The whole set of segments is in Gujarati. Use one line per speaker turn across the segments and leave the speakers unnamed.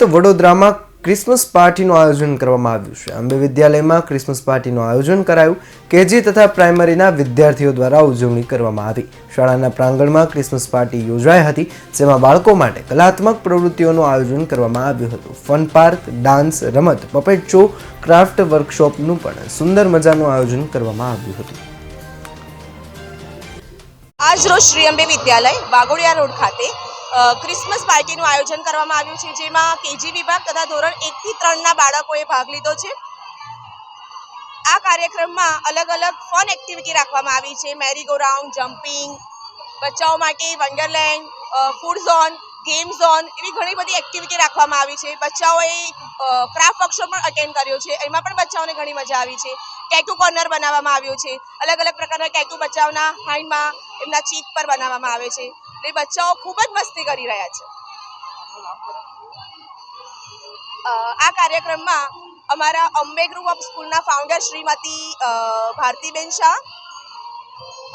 તો વડોદરામાં ક્રિસમસ પાર્ટીનું આયોજન કરવામાં આવ્યું છે. અંબે વિદ્યાલયમાં ક્રિસમસ પાર્ટીનું આયોજન કરાયું. કેજી તથા પ્રાઇમરીના વિદ્યાર્થીઓ દ્વારા ઉજવણી કરવામાં આવી. શાળાના પ્રાંગણમાં ક્રિસમસ પાર્ટી યોજાઈ હતી, જેમાં બાળકો માટે કલાત્મક પ્રવૃત્તિઓનું આયોજન કરવામાં આવ્યું હતું. ફન પાર્ક, ડાન્સ, રમત પપેટ શો ક્રાફ્ટ વર્કશોપનું પણ સુંદર મજાનું આયોજન કરવામાં આવ્યું હતું.
આજ રોજ શ્રી અંબે વિદ્યાલય વાઘોડિયા રોડ ખાતે ક્રિસમસ પાર્ટીનું આયોજન કરવામાં આવ્યું છે, જેમાં કેજી વિભાગ તથા ધોરણ એકથી ત્રણના બાળકોએ ભાગ લીધો છે. આ કાર્યક્રમમાં અલગ અલગ ફન એક્ટિવિટી રાખવામાં આવી છે મેરી ગો રાઉન્ડ જમ્પિંગ બચ્ચાઓ માટે wonderland food zone game zone એવી ઘણી બધી એક્ટિવિટી રાખવામાં આવી છે. બચ્ચાઓએ ક્રાફ્ટ વર્કશોપ પણ અટેન્ડ કર્યો છે. એમાં પણ બચ્ચાઓને ઘણી મજા આવી છે. ટેટુ કોર્નર બનાવવામાં આવ્યું છે. અલગ અલગ પ્રકારના ટેટુ બચ્ચાઓના હાઇન્ડમાં એમના ચીક પર બનાવવામાં આવે છે. એટલે બચ્ચાઓ ખૂબ જ મસ્તી કરી રહ્યા છે. આ કાર્યક્રમમાં અમારા અંબે ગ્રુપ ઓફ સ્કૂલના ફાઉન્ડર શ્રીમતી ભારતીબેન શાહ,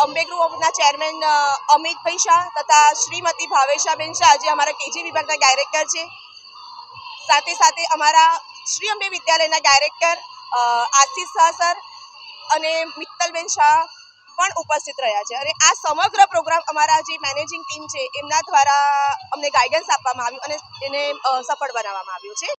અંબે ગ્રુપ ઓફના ચેરમેન અમિતભાઈ શાહ તથા શ્રીમતી ભાવેશાબેન શાહ, જે અમારા કેજી વિભાગના ડાયરેક્ટર છે. સાથે સાથે અમારા શ્રી અંબે વિદ્યાલયના ડાયરેક્ટર આશીષ શાહ સર અને મિત્તલબેન શાહ પણ ઉપસ્થિત રહ્યા છે. અને આ સમગ્ર પ્રોગ્રામ અમારા જે મેનેજિંગ ટીમ છે, એમના દ્વારા અમને ગાઈડન્સ આપવામાં આવ્યું અને એને સફળ બનાવવામાં આવ્યું છે.